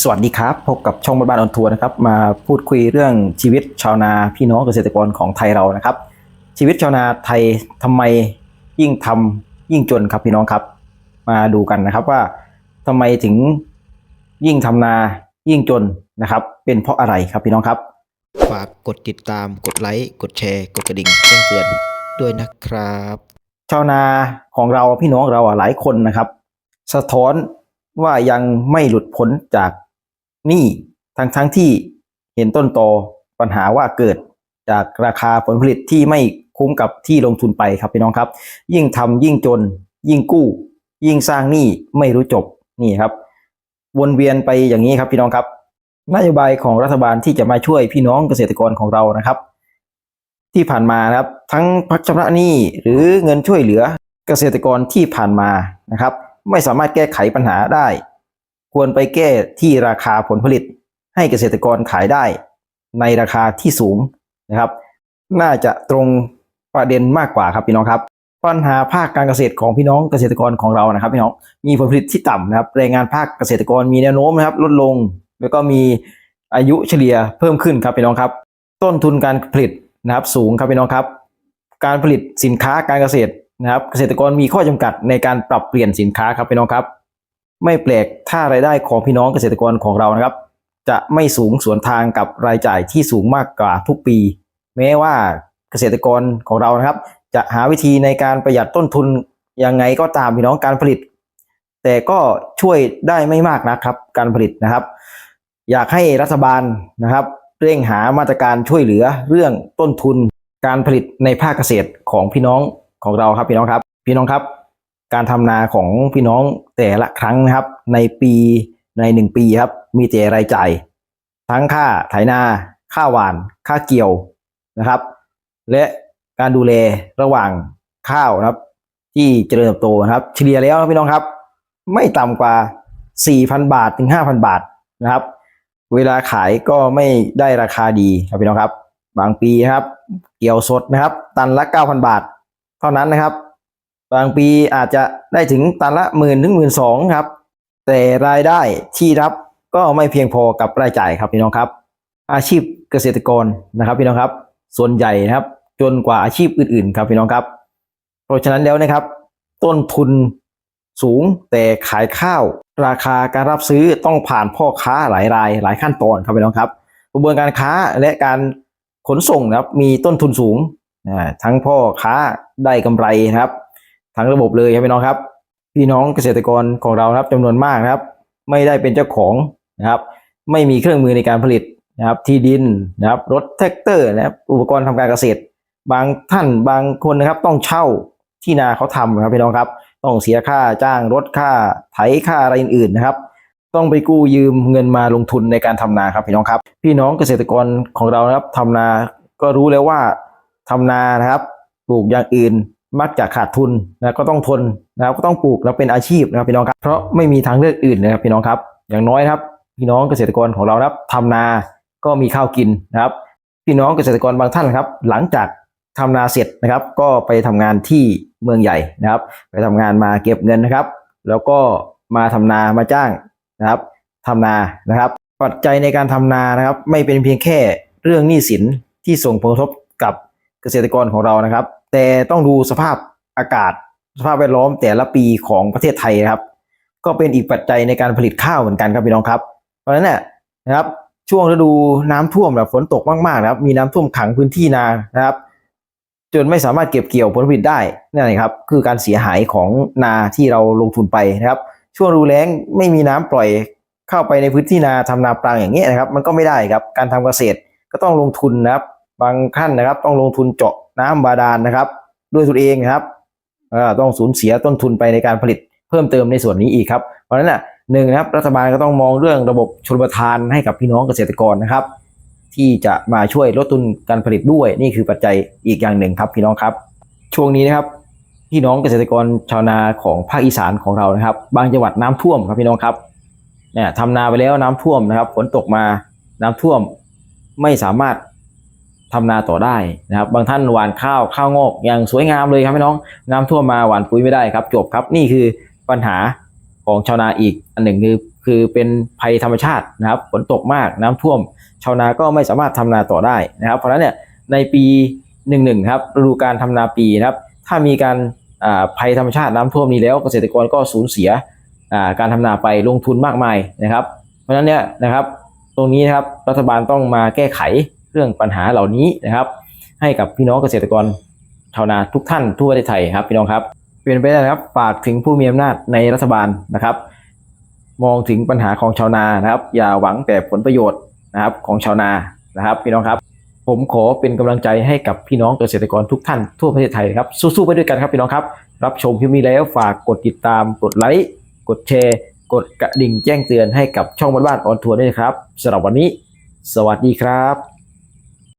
สวัสดีครับ พบกับช่องบ้านบ้านออนทัวร์นะครับ มาพูดคุยเรื่องชีวิตชาวนาพี่น้องเกษตรกรของไทยเรานะครับ ชีวิตชาวนาไทยทำไมยิ่งทำยิ่งจนครับพี่น้องครับ มาดูกันนะครับว่าทำไมถึงยิ่งทำนายิ่งจนนะครับ เป็นเพราะอะไรครับพี่น้องครับ ฝากกดติดตามกดไลค์กดแชร์ กดกระดิ่งแจ้งเตือนด้วยนะครับ ชาวนาของเราพี่น้องเราอะหลายคนนะครับ สะท้อน ว่ายังไม่หลุดพ้นจากหนี้ทั้งทั้งที่เห็นต้นตอปัญหาว่าเกิดจากราคาผลผลิตที่ไม่คุ้มกับที่ลงทุนไปครับพี่น้องครับ ยิ่งทำยิ่งจน ยิ่งกู้ ยิ่งสร้างหนี้ไม่รู้จบนี่ครับ วนเวียนไปอย่างนี้ครับพี่น้องครับนโยบายของรัฐบาลที่จะมาช่วยพี่น้องเกษตรกรของเรานะครับ ที่ผ่านมานะครับ ทั้งพักชำระหนี้หรือเงินช่วยเหลือเกษตรกรที่ผ่านมานะครับ ไม่สามารถแก้ไขปัญหาได้ ควรไปแก้ที่ราคาผลผลิต ให้เกษตรกรขายได้ ในราคาที่สูงนะครับ น่าจะตรงประเด็นมากกว่าครับพี่น้องครับ ปัญหาภาคการเกษตรของพี่น้องเกษตรกรของเรานะครับพี่น้องมีผลผลิตที่ต่ำนะครับแรงงานภาคเกษตรกรมีแนวโน้มนะครับ ลดลง แล้วก็มีอายุเฉลี่ยเพิ่มขึ้นครับพี่น้องครับ ต้นทุนการผลิตนะครับสูงครับพี่น้องครับ การผลิตสินค้าการเกษตร นะครับเกษตรกรมีข้อจำกัดในการปรับเปลี่ยนสินค้าครับพี่น้องครับ ไม่แปลกถ้ารายได้ของพี่น้องเกษตรกรของเรานะครับ จะไม่สูงสวนทางกับรายจ่ายที่สูงมากกว่าทุกปี แม้ว่าเกษตรกรของเรานะครับ จะหาวิธีในการประหยัดต้นทุนยังไงก็ตามพี่น้องการผลิต แต่ก็ช่วยได้ไม่มากนะครับ การผลิตนะครับ อยากให้รัฐบาลนะครับ เร่งหามาตรการช่วยเหลือเรื่องต้นทุนการผลิตในภาคเกษตรของพี่น้อง ของเราครับพี่น้องครับ พี่น้องครับ การทำนาของพี่น้องแต่ละครั้งนะครับ ในปีในหนึ่งปีครับ มีแต่รายจ่าย ทั้งค่าไถนา ค่าหวาน ค่าเกี่ยวนะครับ และการดูแลระหว่างข้าวนะครับ ที่เจริญเติบโตนะครับ เฉลี่ยแล้วพี่น้องครับ ไม่ต่ำกว่า 4,000 บาทถึง 5,000 บาทนะครับ เวลาขายก็ไม่ได้ราคาดีครับพี่น้องครับ บางปีครับ เกี่ยวสดนะครับ ตันละ 9,000 บาท ท่านั้นนะครับ บางปีอาจจะได้ถึงตันละหมื่นถึงหมื่นสองครับ แต่รายได้ที่รับก็ไม่เพียงพอกับรายจ่ายครับพี่น้องครับ อาชีพเกษตรกรนะครับพี่น้องครับ ส่วนใหญ่นะครับ จนกว่าอาชีพอื่น ๆ ครับพี่น้องครับ เพราะฉะนั้นแล้วนะครับ ต้นทุนสูงแต่ขายข้าว ราคาการรับซื้อต้องผ่านพ่อค้าหลายราย หลายขั้นตอนครับพี่น้องครับ กระบวนการค้าและการขนส่งนะครับมีต้นทุนสูง ทั้งพ่อค้าได้กำไรนะครับ ทั้งระบบเลยครับพี่น้องครับ พี่น้องเกษตรกรของเราครับจำนวนมากนะครับ ไม่ได้เป็นเจ้าของนะครับ ไม่มีเครื่องมือในการผลิตนะครับ ที่ดินนะครับ รถแท็กเตอร์นะครับ อุปกรณ์ทำการเกษตร บางท่านบางคนนะครับ ต้องเช่าที่นาเขาทำนะครับพี่น้องครับ ต้องเสียค่าจ้างรถค่าไถค่าอะไรอื่นๆนะครับ ต้องไปกู้ยืมเงินมาลงทุนในการทำนาครับพี่น้องครับ พี่น้องเกษตรกรของเรานะครับทำนาก็รู้แล้วว่า ทำนานะครับ ปลูกอย่างอื่นมักจะขาดทุนนะก็ต้องทนนะครับก็ต้องปลูกแล้วเป็นอาชีพนะครับพี่น้องครับเพราะไม่มีทางเลือกอื่นนะครับพี่น้องครับ อย่างน้อยครับ พี่น้องเกษตรกรของเรานะครับทำนาก็มีข้าวกินนะครับ พี่น้องเกษตรกรบางท่านครับ หลังจากทำนาเสร็จนะครับ ก็ไปทำงานที่เมืองใหญ่นะครับ ไปทำงานมาเก็บเงินนะครับ แล้วก็มาทำนามาจ้างนะครับทำนานะครับ ปัจจัยในการทำนานะครับ ไม่เป็นเพียงแค่เรื่องหนี้สินที่ส่งผลกระทบ เกษตรกรของเรานะครับ แต่ต้องดูสภาพอากาศ สภาพแวดล้อมแต่ละปีของประเทศไทยนะครับ ก็เป็นอีกปัจจัยในการผลิตข้าวเหมือนกันครับพี่น้องครับ เพราะฉะนั้นเนี่ยนะครับช่วงฤดูน้ำท่วมแบบฝนตกมากๆนะครับ มีน้ำท่วมขังพื้นที่นานะครับ จนไม่สามารถเก็บเกี่ยวผลผลิตได้นั่นเองครับ คือการเสียหายของนาที่เราลงทุนไปนะครับ ช่วงฤดูแล้งไม่มีน้ำปล่อยเข้าไปในพื้นที่นาทำนาปรังอย่างเงี้ยนะครับ มันก็ไม่ได้ครับ การทำเกษตรก็ต้องลงทุนนะครับ บางขั้นนะครับ ต้องลงทุนเจาะน้ำบาดาลนะครับ ด้วยตัวเองนะครับต้องสูญเสียต้นทุนไปในการผลิตเพิ่มเติมในส่วนนี้อีกครับ เพราะฉะนั้นน่ะหนึ่งนะครับรัฐบาลก็ต้องมองเรื่องระบบชลประทานให้กับพี่น้องเกษตรกรนะครับ ที่จะมาช่วยลดต้นการผลิตด้วยนี่คือปัจจัยอีกอย่างหนึ่งครับ พี่น้องครับ ช่วงนี้นะครับพี่น้องเกษตรกรชาวนาของภาคอีสานของเรานะครับ บางจังหวัดน้ำท่วมครับพี่น้องครับเนี่ยทำนาไปแล้วน้ำท่วมนะครับฝนตกมาน้ำท่วมไม่สามารถ ทำนาต่อได้นะครับ บางท่านหว่านข้าวข้าวงอกอย่างสวยงามเลยครับพี่น้อง น้ำท่วมมาหว่านปุ๋ยไม่ได้ครับ จบครับนี่คือปัญหาของชาวนาอีกอันหนึ่งคือคือเป็นภัยธรรมชาตินะครับฝนตกมากน้ำท่วม ชาวนาก็ไม่สามารถทำนาต่อได้นะครับ เพราะฉะนั้นเนี่ยในปี11ครับฤดูการทำนาปีนะครับ ถ้ามีการภัยธรรมชาติน้ำท่วมนี้แล้วเกษตรกรก็สูญเสียการทำนาไปลงทุนมากมายนะครับ เพราะฉะนั้นเนี่ยนะครับตรงนี้นะครับรัฐบาลต้องมาแก้ไข เรื่องปัญหาเหล่านี้นะครับ ให้กับพี่น้องเกษตรกรชาวนาทุกท่านทั่วประเทศไทยครับพี่น้องครับเป็นไปได้นะครับฝากถึงผู้มีอำนาจในรัฐบาลนะครับ มองถึงปัญหาของชาวนานะครับ อย่าหวังแต่ผลประโยชน์นะครับของชาวนานะครับ พี่น้องครับ ผมขอเป็นกำลังใจให้กับพี่น้องเกษตรกรทุกท่านทั่วประเทศไทยครับสู้ๆไปด้วยกันครับพี่น้องครับ รับชมคลิปนี้แล้วฝากกดติดตามกดไลค์กดแชร์ กดกระดิ่งแจ้งเตือนให้กับช่องบ้านๆออนทัวร์ด้วยครับสำหรับวันนี้ สวัสดีครับ